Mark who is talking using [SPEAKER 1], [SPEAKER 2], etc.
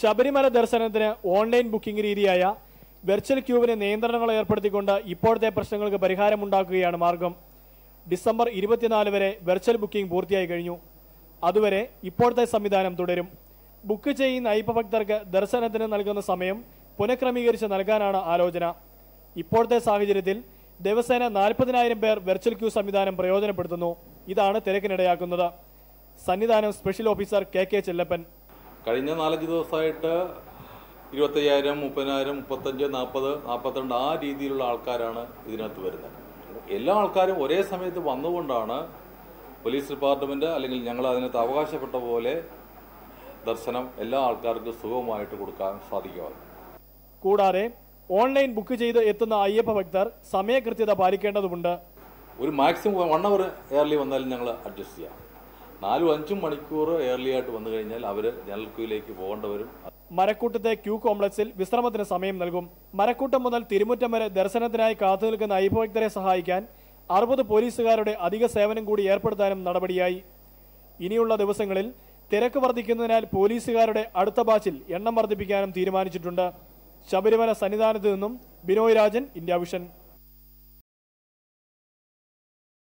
[SPEAKER 1] ശബരിമല ദർശനത്തിന് online booking രീതിയായ virtual ക്യൂവിന് നിയന്ത്രണങ്ങൾ ഏർപ്പെടുത്തിക്കൊണ്ട് ഇപ്പോഴത്തെ പ്രശ്നങ്ങൾക്ക് പരിഹാരമുണ്ടാക്കുകയാണ് മാർഗം. ഡിസംബർ ഇരുപത്തിനാല് വരെ വെർച്വൽ ബുക്കിംഗ് പൂർത്തിയായി കഴിഞ്ഞു. അതുവരെ ഇപ്പോഴത്തെ സംവിധാനം തുടരും. ബുക്ക് ചെയ്യുന്ന അയ്യപ്പഭക്തർക്ക് ദർശനത്തിന് നൽകുന്ന സമയം പുനഃക്രമീകരിച്ച് നൽകാനാണ് ആലോചന. ഇപ്പോഴത്തെ സാഹചര്യത്തിൽ ദിവസേന നാൽപ്പതിനായിരം പേർ വെർച്വൽ ക്യൂ സംവിധാനം പ്രയോജനപ്പെടുത്തുന്നു. ഇതാണ് തിരക്കിനിടയാക്കുന്നത്. Sannidhanam special officer K K Chellappan.
[SPEAKER 2] കഴിഞ്ഞ നാലഞ്ച് ദിവസമായിട്ട് ഇരുപത്തയ്യായിരം മുപ്പതിനായിരം മുപ്പത്തഞ്ച് നാൽപ്പത് നാൽപ്പത്തിരണ്ട് ആ രീതിയിലുള്ള ആൾക്കാരാണ് ഇതിനകത്ത് വരുന്നത്. എല്ലാ ആൾക്കാരും ഒരേ സമയത്ത് വന്നുകൊണ്ടാണ് പോലീസ് ഡിപ്പാർട്ട്മെന്റ് അല്ലെങ്കിൽ ഞങ്ങൾ അതിനകത്ത് അവകാശപ്പെട്ട പോലെ ദർശനം എല്ലാ ആൾക്കാർക്കും സുഖമായിട്ട് കൊടുക്കാൻ സാധിക്കുക.
[SPEAKER 1] കൂടാതെ ഓൺലൈൻ ബുക്ക് ചെയ്ത് എത്തുന്ന അയ്യപ്പ ഭക്തർ സമയകൃത്യത പാലിക്കേണ്ടതുണ്ട്.
[SPEAKER 2] ഒരു മാക്സിമം വൺ അവർ എയർലി വന്നാലും ഞങ്ങൾ അഡ്ജസ്റ്റ് ചെയ്യാം. നാലും അഞ്ചും മണിക്കൂർ ഏർലി ആയിട്ട് വന്നു കഴിഞ്ഞാൽ അവർ ജനറൽ ക്യൂയിലേക്ക് പോകേണ്ടവരും
[SPEAKER 1] മരക്കൂട്ടത്തെ ക്യൂ കോംപ്ലക്സിൽ വിശ്രമത്തിന് സമയം നൽകും. മരക്കൂട്ടം മുതൽ തിരുമുറ്റം വരെ ദർശനത്തിനായി കാത്തുനിൽക്കുന്ന അയ്യപ്പഭക്തരെ സഹായിക്കാൻ അറുപത് പോലീസുകാരുടെ അധിക സേവനം കൂടി ഏർപ്പെടുത്താനും നടപടിയായി. ഇനിയുള്ള ദിവസങ്ങളിൽ തിരക്ക് വർദ്ധിക്കുന്നതിനാൽ പോലീസുകാരുടെ അടുത്ത ബാച്ചിൽ എണ്ണം വർദ്ധിപ്പിക്കാനും തീരുമാനിച്ചിട്ടുണ്ട്. ശബരിമല സന്നിധാനത്ത് നിന്നും ബിനോയ് രാജൻ ഇന്ത്യ വിഷൻ.